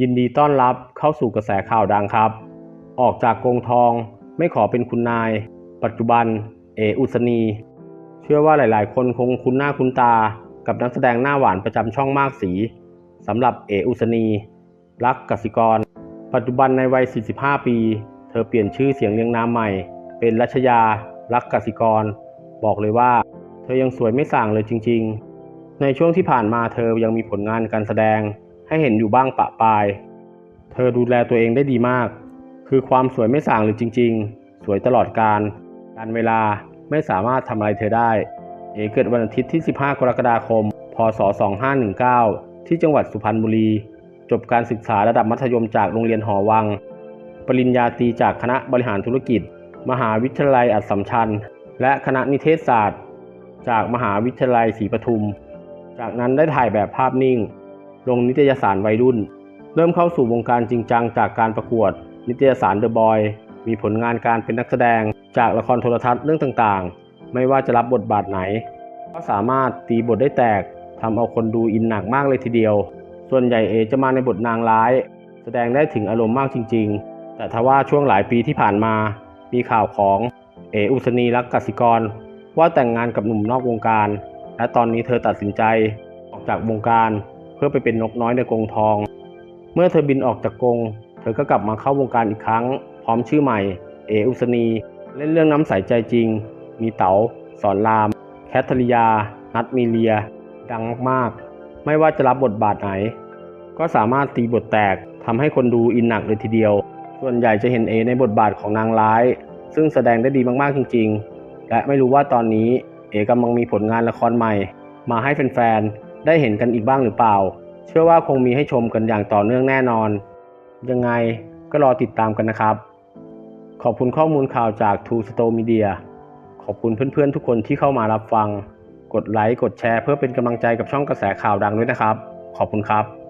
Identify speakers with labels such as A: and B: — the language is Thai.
A: ยินดีต้อนรับเข้าสู่กระแสข่าวดังครับ ออกจากกงทองไม่ขอเป็นคุณนาย ปัจจุบัน เออุสนี เชื่อว่าหลาย ๆ คนคงคุ้นหน้าคุ้นตา กับนักแสดงหน้าหวานประจำช่องมากสีสำหรับเออุสนี รักกสิกร ปัจจุบันในวัย 45 ปี เธอเปลี่ยนชื่อเสียงเรียงนามใหม่ เป็นรัชยา รักกสิกร บอกเลยว่า เธอยังสวยไม่ส่างเลยจริง ๆ ในช่วงที่ผ่านมาเธอยังมีผลงานการแสดง ให้เห็นอยู่บ้างปะปาย เธอดูแลตัวเองได้ดีมาก คือความสวยไม่ส่างเลยจริง ๆ สวยตลอดการการเวลาไม่สามารถทำอะไรเธอได้ เอเกิดวันอาทิตย์ที่ 15 กรกฎาคม พศ 2519 ที่จังหวัดสุพรรณบุรี จบการศึกษาระดับมัธยมจากโรงเรียนหอวัง ปริญญาตรีจากคณะบริหารธุรกิจ มหาวิทยาลัยอัสสัมชัญ และคณะนิเทศศาสตร์ จากมหาวิทยาลัยศรีปทุม จากนั้นได้ถ่ายแบบภาพนิ่ง ลงนิตยสารวัยรุ่น เริ่มเข้าสู่วงการจริงจังจากการประกวด นิตยสารเดอะบอยมีผลงานการเป็นนักแสดงจากละครโทรทัศน์เรื่องต่างๆ ไม่ว่าจะรับบทบาทไหน ก็สามารถตีบทได้แตกทำเอาคนดูอินหนักมากเลยทีเดียว ส่วนใหญ่เอจะมาในบทนางร้าย แสดงได้ถึงอารมณ์มากจริง ๆ แต่ทว่าช่วงหลายปีที่ผ่านมา มีข่าวของเออุศนีรักกสิกร ว่าแต่งงานกับหนุ่มนอกวงการ และตอนนี้เธอตัดสินใจออกจากวงการ เพื่อไปเป็นนกน้อยในกรงทอง เมื่อเธอบินออกจากกรงเธอก็กลับมาเข้าวงการอีกครั้ง พร้อมชื่อใหม่ เออุศนีเล่นเรื่องน้ำใสใจจริง มีเต๋าสอนราม แคทเธอรียา นัทมีเลีย ดังมากๆ ไม่ว่าจะรับบทบาทไหน ก็สามารถตีบทแตกทำให้คนดูอินหนักเลยทีเดียว ส่วนใหญ่จะเห็นเอในบทบาทของนางร้าย ซึ่งแสดงได้ดีมากๆจริง ๆ และไม่รู้ว่าตอนนี้เอกำลังมีผลงานละครใหม่ มาให้แฟนๆ ได้เห็นกันอีกบ้างหรือเปล่า เชื่อว่าคงมีให้ชมกันอย่างต่อเนื่องแน่นอน ยังไงก็รอติดตามกันนะครับ ขอบคุณข้อมูลข่าวจาก True Store Media ขอบคุณเพื่อนๆทุกคนที่เข้ามารับฟัง กดไลค์กดแชร์เพื่อเป็นกำลังใจกับช่องกระแสข่าวดังด้วยนะครับ ขอบคุณครับ